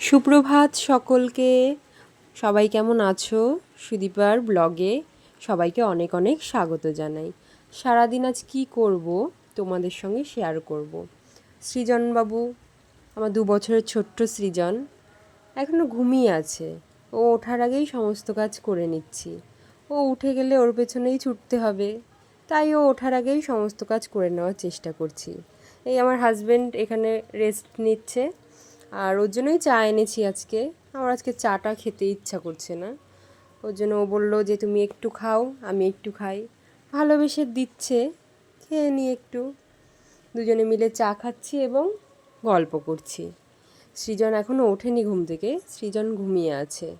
সুপ্রভাত সকলকে। সবাই কেমন আছো? সুদীপার ব্লগে সবাইকে অনেক অনেক স্বাগত জানাই। সারাদিন আজ কি করব তোমাদের সঙ্গে শেয়ার করব। সৃজনবাবু, আমার দু বছরের ছোট্ট সৃজন এখনও ঘুমিয়ে আছে। ও ওঠার আগেই সমস্ত কাজ করে নিচ্ছি। ও উঠে গেলে ওর পেছনেই ছুটতে হবে। তাই ও ওঠার আগেই সমস্ত কাজ করে নেওয়ার চেষ্টা করছি। এই আমার হাজব্যান্ড এখানে রেস্ট নিচ্ছে। আর ওর জন্যই চা এনেছি আজকে। আমার আজকে চাটা খেতে ইচ্ছা করছে না। ওর জন্য ও বলল যে, তুমি একটু খাও, আমি একটু খাই। ভালোবেসে দিচ্ছে, খেয়ে নিই একটু। দুজনে মিলে চা খাচ্ছি এবং গল্প করছি। সৃজন এখনও ওঠেনি ঘুম থেকে, সৃজন ঘুমিয়ে আছে।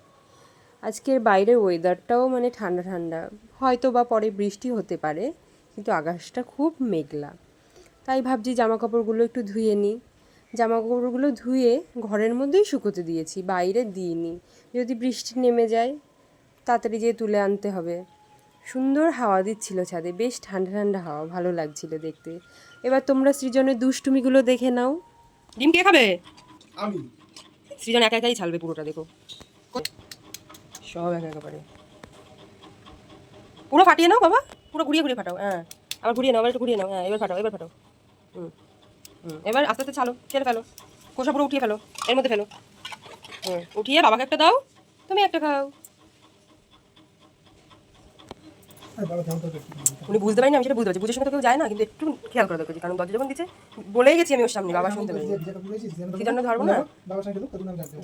আজকের বাইরের ওয়েদারটাও মানে ঠান্ডা ঠান্ডা। হয়তো বা পরে বৃষ্টি হতে পারে, কিন্তু আকাশটা খুব মেঘলা। তাই ভাবছি জামা কাপড়গুলো একটু ধুয়ে নিই। জামা কাপড়গুলো ধুয়ে ঘরের মধ্যেই শুকোতে দিয়েছি বাইরে দিইনি। যদি বৃষ্টি নেমে যায় তাড়াতাড়ি যেয়ে তুলে আনতে হবে। সুন্দর হাওয়া দিচ্ছিল ছাদে বেশ ঠান্ডা ঠান্ডা হাওয়া ভালো লাগছিল দেখতে। এবার তোমরা সৃজনের দুষ্টুমিগুলো দেখে নাও। ডিম কে খাবে? আমি। সৃজন একা একাই ছালবে পুরোটা দেখো। সব একা একা পারে। পুরো ফাটিয়ে নাও বাবা পুরো ঘুরিয়ে ঘুরিয়ে ফাটাও হ্যাঁ। আবার ঘুরিয়ে নাও আবার একটু ঘুরিয়ে নাও হ্যাঁ এবার ফাটাও এবার ফাটাও। হুম হুম। এবার আস্তে আস্তে ছালো ছেড়ে ফেলো কোষা পুরো উঠিয়ে ফেলো এর মধ্যে ফেলো। হুম উঠিয়ে বাবাকে একটা দাও তুমি একটা খাও। উনি বুঝতে পারিনি আমি সেটা বুঝতে পারছি। বুঝে সঙ্গে তো কেউ যায় না কিন্তু একটু খেয়াল করে দেখছি কারণ দরজা যখন দিচ্ছে বলেই গেছি আমি ওর সামনে বাবা শুনতে যেন কি জন্য ধরবো না?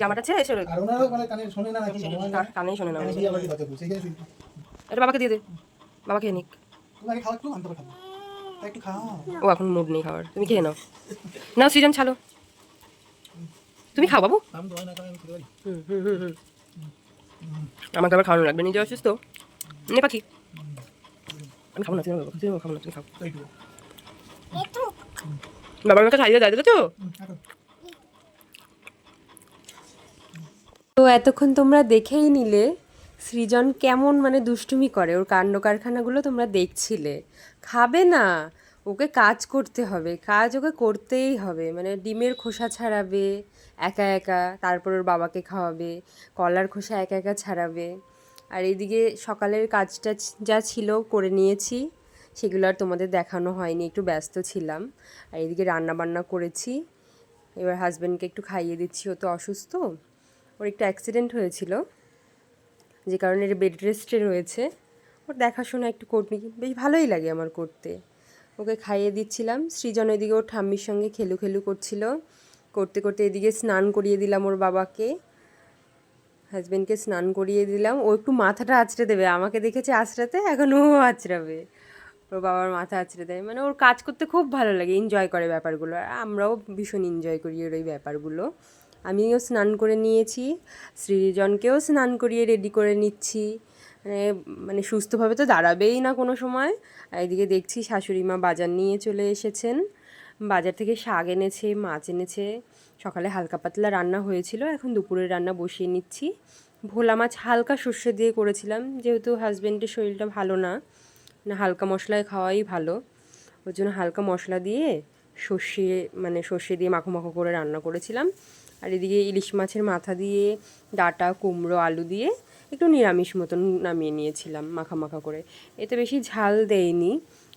জামাটা ছেড়ে এসে। মানে শোনে কানেই শোনে না। এটা বাবাকে দিয়ে দে। বাবা খেয়ে নিক। ও এখন মুড নেই খাওয়ার। তুমি খেয়ে নাও। নাও সৃজন ছালো তুমি খাও বাবু। না আমাকে আবার খাওয়ানো লাগবে নিজে অসুস্থ। নে পাখি। আমি খাব না তুমি খাব না তুমি খাও বাবার আমাকে খাইয়ে দেয় রাখো। তো এতক্ষণ তোমরা দেখেই নিলে সৃজন কেমন মানে দুষ্টুমি করে? ওর কাণ্ড কারখানাগুলো তোমরা দেখছিলে। খাবে না। ওকে কাজ করতে হবে। কাজ ওকে করতেই হবে। মানে ডিমের খোসা ছাড়াবে, একা একা। তারপর ওর বাবাকে খাওয়াবে। কলার খোসা একা একা ছাড়াবে। আর এদিকে সকালের কাজটা যা ছিল করে নিয়েছি, সেগুলো আর তোমাদের দেখানো হয়নি। একটু ব্যস্ত ছিলাম। আর এদিকে রান্না বান্না করেছি। এবার হাজব্যান্ডকে একটু খাইয়ে দিচ্ছি। ও তো অসুস্থ। ওর একটু অ্যাক্সিডেন্ট হয়েছিল। যে কারণে বেড রেস্টে রয়েছে। ওর দেখাশোনা একটু করি বেশ ভালোই লাগে আমার করতে। ওকে খাইয়ে দিচ্ছিলাম। সৃজন ওইদিকে ওর ঠাম্মির সঙ্গে খেলু খেলু করছিল। করতে করতে এদিকে স্নান করিয়ে দিলাম ওর বাবাকে। হাজব্যান্ডকে স্নান করিয়ে দিলাম। ও একটু মাথাটা আঁচড়ে দেবে। আমাকে দেখেছে আঁচড়াতে এখন ও আঁচড়াবে ওর বাবার মাথা আঁচড়ে দেয়। মানে ওর কাজ করতে খুব ভালো লাগে। এনজয় করে ব্যাপারগুলো। আর আমরাও ভীষণ এনজয় করি ওর ওই ব্যাপারগুলো। আমিও স্নান করে নিয়েছি সৃজনকেও স্নান করিয়ে রেডি করে নিচ্ছি। মানে মানে সুস্থভাবে তো দাঁড়াবেই না কোনো সময়। এদিকে দেখছি শাশুড়ি মা বাজার নিয়ে চলে এসেছেন। বাজার থেকে শাক এনেছে, মাছ এনেছে। সকালে হালকা পাতলা রান্না হয়েছিল, এখন দুপুরের রান্না বসিয়ে নিচ্ছি। ভোলা মাছ হালকা সর্ষে দিয়ে করেছিলাম, যেহেতু হাজব্যান্ডের শরীরটা ভালো না। না, হালকা মশলায় খাওয়াই ভালো। ওর জন্য হালকা মশলা দিয়ে সর্ষে মানে সর্ষে দিয়ে মাখো মাখো করে রান্না করেছিলাম। আর এদিকে ইলিশ মাছের মাথা দিয়ে ডাটা, কুমড়ো, আলু দিয়ে একটু নিরামিষ মতন নামিয়ে নিয়েছিলাম মাখা মাখা করে। এতে বেশি ঝাল দেয়নি,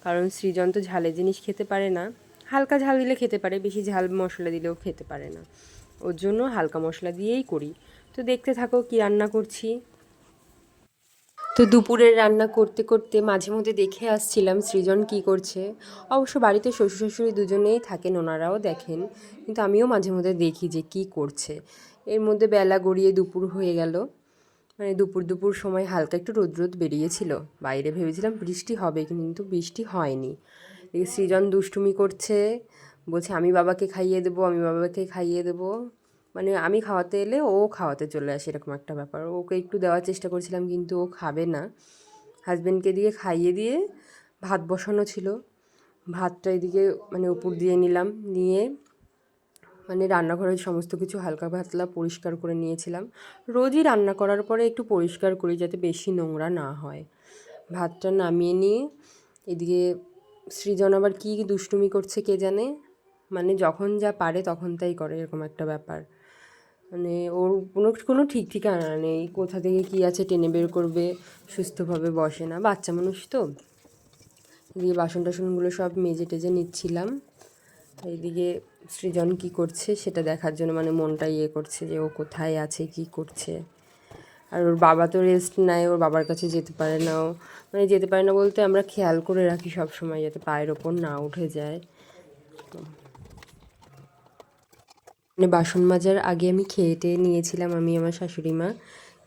কারণ সৃজন তো ঝালের জিনিস খেতে পারে না। হালকা ঝাল দিলে খেতে পারে, বেশি ঝাল মশলা দিলেও খেতে পারে না। ওর জন্য হালকা মশলা দিয়েই করি। তো দেখতে থাকো কি রান্না করছি। তো দুপুরের রান্না করতে করতে মাঝে মধ্যে দেখে আসছিলাম সৃজন কি করছে। অবশ্য বাড়িতে শ্বশুর শাশুড়ি দুজনেই থাকেন, ওনারাও দেখেন। কিন্তু আমিও মাঝে মধ্যে দেখি যে কি করছে। এর মধ্যে বেলা গড়িয়ে দুপুর হয়ে গেল। মানে দুপুর দুপুর সময় হালকা একটু রোদ রোদ বেরিয়েছিল। বাইরে ভেবেছিলাম বৃষ্টি হবে, কিন্তু বৃষ্টি হয়নি। সৃজন দুষ্টুমি করছে। বলছে, আমি বাবাকে খাইয়ে দেবো, আমি বাবাকে খাইয়ে দেবো। মানে আমি খাওয়াতে এলে ও খাওয়াতে চলে আসে এরকম একটা ব্যাপার। ওকে একটু দেওয়ার চেষ্টা করছিলাম কিন্তু ও খাবে না। হাজব্যান্ডকে দিয়ে খাইয়ে দিয়ে ভাত বসানো ছিল। ভাতটা এদিকে মানে উপর দিয়ে নিলাম, নিয়ে মানে রান্নাঘরের সমস্ত কিছু হালকা পাতলা পরিষ্কার করে নিয়েছিলাম। রোজই রান্না করার পরে একটু পরিষ্কার করি যাতে বেশি নোংরা না হয়। ভাতটা নামিয়ে নিয়ে এদিকে সৃজন আবার কী দুষ্টুমি করছে কে জানে? মানে যখন যা পারে তখন তাই করে এরকম একটা ব্যাপার। মানে ওর কোনো কোনো ঠিক ঠিকানা নেই। কোথা থেকে কী আছে টেনে বের করবে, সুস্থভাবে বসে না। বাচ্চা মানুষ তো। এদিকে বাসন টাসনগুলো সব মেজে টেজে নিচ্ছিলাম। এইদিকে সৃজন কি করছে সেটা দেখার জন্য মানে মনটা ইয়ে করছে যে ও কোথায় আছে, কি করছে। আর ওর বাবা তো রেস্ট নেয় ওর বাবার কাছে যেতে পারে না ও। মানে যেতে পারে না বলতে আমরা খেয়াল করে রাখি সব সময় যাতে পায়ের ওপর না উঠে যায়। মানে বাসন মাজার আগে আমি খেয়ে টেয়ে নিয়েছিলাম আমি আমার শাশুড়ি মা।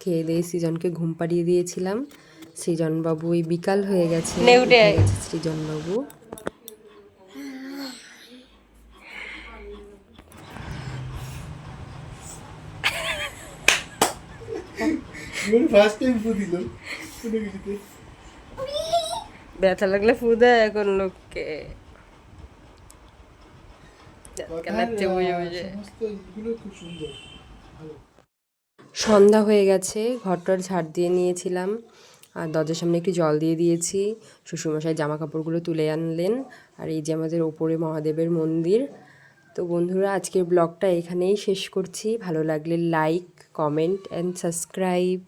খেয়ে দিয়ে সৃজনকে ঘুম পাড়িয়ে দিয়েছিলাম। সৃজনবাবু এই বিকাল হয়ে গেছে। সৃজনবাবু। ব্যথা লাগলে ফু দেয় এখন লোককে কেনাচ্ছে বুঝে বুঝে সমস্ত এগুলো খুব সুন্দর ভালো সন্ধ্যা হয়ে গেছে ঘরটার ঝাড় দিয়ে নিয়েছিলাম। আর দরজার সামনে একটু জল দিয়ে দিয়েছি। শ্বশুরমশাই জামা কাপড়গুলো তুলে আনলেন। আর এই যে আমাদের ওপরে মহাদেবের মন্দির। তো বন্ধুরা, আজকের ব্লগটা এখানেই শেষ করছি। ভালো লাগলে লাইক কমেন্ট অ্যান্ড সাবস্ক্রাইব